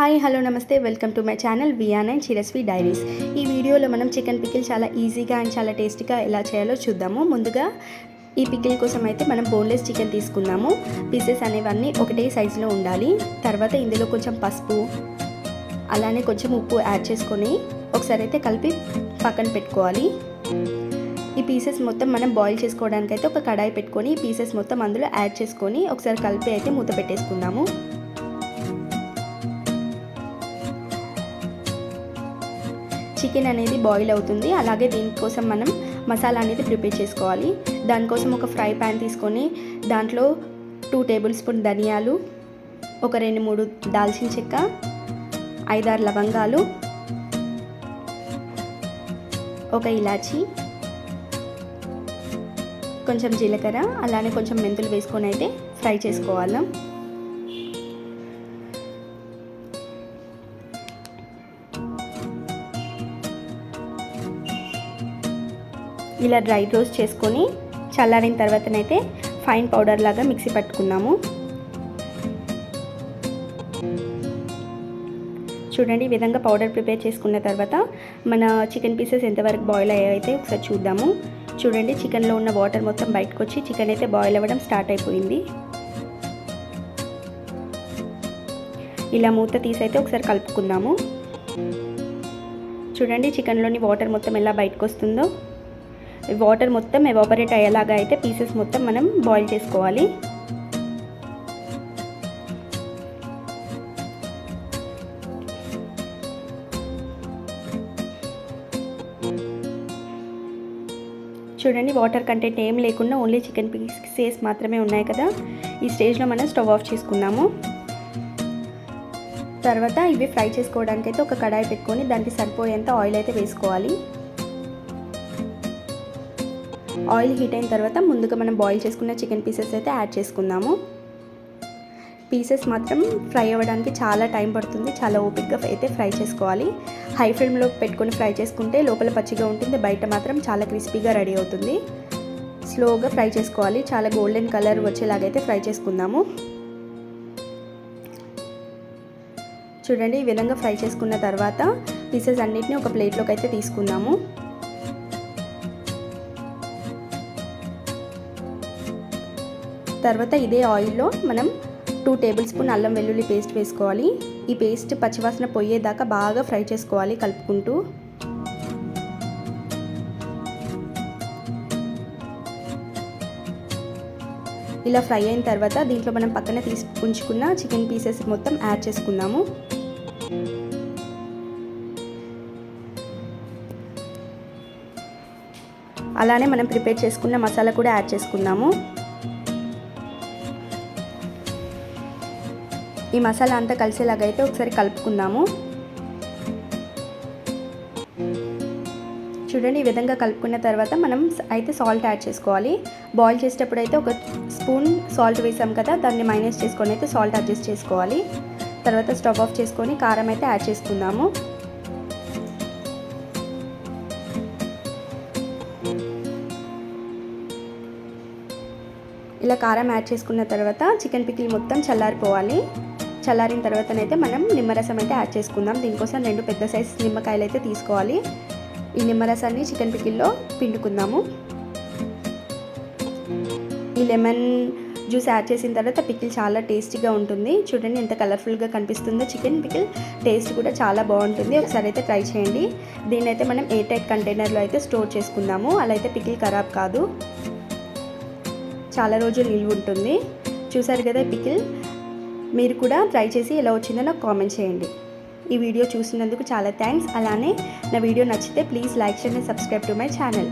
Hi hello నమస్తే welcome to my channel Viaan and Chiraswi diaries. ఈ వీడియోలో మనం చికెన్ పికిల్ చాలా ఈజీగా అండ్ చాలా టేస్టీగా ఎలా చేయాలో చూద్దాము. ముందుగా ఈ పికిల్ కోసం అయితే మనం బోన్లెస్ చికెన్ తీసుకున్నాము పీసెస్ అనేవన్నీ ఒకటే సైజులో ఉండాలి. తర్వాత ఇందులో కొంచెం పసుపు అలానే కొంచెం ఉప్పు యాడ్ చేసుకొని ఒకసారి అయితే కలిపి పక్కన పెట్టుకోవాలి. ఈ పీసెస్ మొత్తం మనం బాయిల్ చేసుకోవడానికి అయితే ఒక కడాయి పెట్టుకొని ఈ పీసెస్ మొత్తం అందులో యాడ్ చేసుకొని ఒకసారి కలిపి అయితే మూత పెట్టేసుకుందాము. చికెన్ అనేది బాయిల్ అవుతుంది. అలాగే దీనికోసం మనం మసాలా అనేది ప్రిపేర్ చేసుకోవాలి. దానికోసం ఒక ఫ్రై ప్యాన్ తీసుకొని దాంట్లో టూ టేబుల్ స్పూన్ ధనియాలు ఒక రెండు మూడు దాల్చిన చెక్క ఐదారు లవంగాలు ఒక ఇలాచి కొంచెం జీలకర్ర అలానే కొంచెం మెంతులు వేసుకొని అయితే ఫ్రై చేసుకోవాలి. ఇలా డ్రై రోస్ట్ చేసుకొని చల్లారిన తర్వాతనైతే ఫైన్ పౌడర్ లాగా మిక్సీ పట్టుకున్నాము. చూడండి ఈ విధంగా పౌడర్ ప్రిపేర్ చేసుకున్న తర్వాత మన చికెన్ పీసెస్ ఎంతవరకు బాయిల్ అయ్యాయితే అయితే ఒకసారి చూద్దాము. చూడండి చికెన్లో ఉన్న వాటర్ మొత్తం బయటకు వచ్చి చికెన్ అయితే బాయిల్ అవ్వడం స్టార్ట్ అయిపోయింది. ఇలా మూత తీసి అయితే ఒకసారి కలుపుకుందాము. చూడండి చికెన్లోని వాటర్ మొత్తం ఎలా బయటకు వస్తుందో వాటర్ మొత్తం ఎవాపరేట్ అయ్యేలాగా అయితే పీసెస్ మొత్తం మనం బాయిల్ చేసుకోవాలి. చూడండి వాటర్ కంటెంట్ ఏం లేకుండా ఓన్లీ చికెన్ పీసెస్ మాత్రమే ఉన్నాయి కదా. ఈ స్టేజ్లో మనం స్టవ్ ఆఫ్ చేసుకుందాము తర్వాత ఇవి ఫ్రై చేసుకోవడానికి అయితే ఒక కడాయి పెట్టుకొని దానికి సరిపోయేంత ఆయిల్ అయితే వేసుకోవాలి. ఆయిల్ హీట్ అయిన తర్వాత ముందుగా మనం బాయిల్ చేసుకున్న చికెన్ పీసెస్ అయితే యాడ్ చేసుకుందాము. పీసెస్ మాత్రం ఫ్రై అవ్వడానికి చాలా టైం పడుతుంది. చాలా ఓపిక్గా అయితే ఫ్రై చేసుకోవాలి. హై ఫ్లేమ్లో పెట్టుకొని ఫ్రై చేసుకుంటే లోపల పచ్చిగా ఉంటుంది. బయట మాత్రం చాలా క్రిస్పీగా రెడీ అవుతుంది. స్లోగా ఫ్రై చేసుకోవాలి. చాలా గోల్డెన్ కలర్ వచ్చేలాగైతే ఫ్రై చేసుకుందాము. చూడండి ఈ విధంగా ఫ్రై చేసుకున్న తర్వాత పీసెస్ అన్నిటిని ఒక ప్లేట్లోకి అయితే తీసుకుందాము. తర్వాత ఇదే ఆయిల్లో మనం టూ టేబుల్ స్పూన్ అల్లం వెల్లుల్లి పేస్ట్ వేసుకోవాలి. ఈ పేస్ట్ పచ్చివాసన పోయేదాకా బాగా ఫ్రై చేసుకోవాలి కలుపుకుంటూ. ఇలా ఫ్రై అయిన తర్వాత దీంట్లో మనం పక్కన తీసి ఉంచుకున్న చికెన్ పీసెస్ మొత్తం యాడ్ చేసుకుందాము. అలానే మనం ప్రిపేర్ చేసుకున్న మసాలా కూడా యాడ్ చేసుకుందాము. ఈ మసాలా అంతా కలిసేలాగా అయితే ఒకసారి కలుపుకుందాము. చూడండి ఈ విధంగా కలుపుకున్న తర్వాత మనం అయితే సాల్ట్ యాడ్ చేసుకోవాలి. బాయిల్ చేసేటప్పుడు అయితే ఒక స్పూన్ సాల్ట్ వేసాం కదా దాన్ని మైనస్ చేసుకొని అయితే సాల్ట్ అడ్జస్ట్ చేసుకోవాలి. తర్వాత స్టవ్ ఆఫ్ చేసుకొని కారం అయితే యాడ్ చేసుకుందాము. ఇలా కారం యాడ్ చేసుకున్న తర్వాత చికెన్ పికిల్ మొత్తం చల్లారిపోవాలి. చల్లారిన తర్వాతనైతే మనం నిమ్మరసం అయితే యాడ్ చేసుకుందాం. దీనికోసం రెండు పెద్ద సైజ్ నిమ్మకాయలు అయితే తీసుకోవాలి. ఈ నిమ్మరసాన్ని చికెన్ పికిల్లో పిండుకుందాము. ఈ లెమన్ జ్యూస్ యాడ్ చేసిన తర్వాత పికిల్ చాలా టేస్టీగా ఉంటుంది. చూడండి ఎంత కలర్ఫుల్గా కనిపిస్తుందో. చికెన్ పికిల్ టేస్ట్ కూడా చాలా బాగుంటుంది. ఒకసారి అయితే ట్రై చేయండి. దీన్ని అయితే మనం ఏ టైట్ కంటైనర్లో అయితే స్టోర్ చేసుకుందాము. అలా అయితే పికిల్ ఖరాబ్ కాదు. చాలా రోజులు నిల్వ ఉంటుంది. చూసారు కదా పికిల్ మీరు కూడా ట్రై చేసి ఎలా వచ్చిందో నాకు కామెంట్ చేయండి. ఈ వీడియో చూసినందుకు చాలా థ్యాంక్స్. అలానే నా వీడియో నచ్చితే ప్లీజ్ లైక్ చేయండి సబ్స్క్రైబ్ టు మై ఛానల్.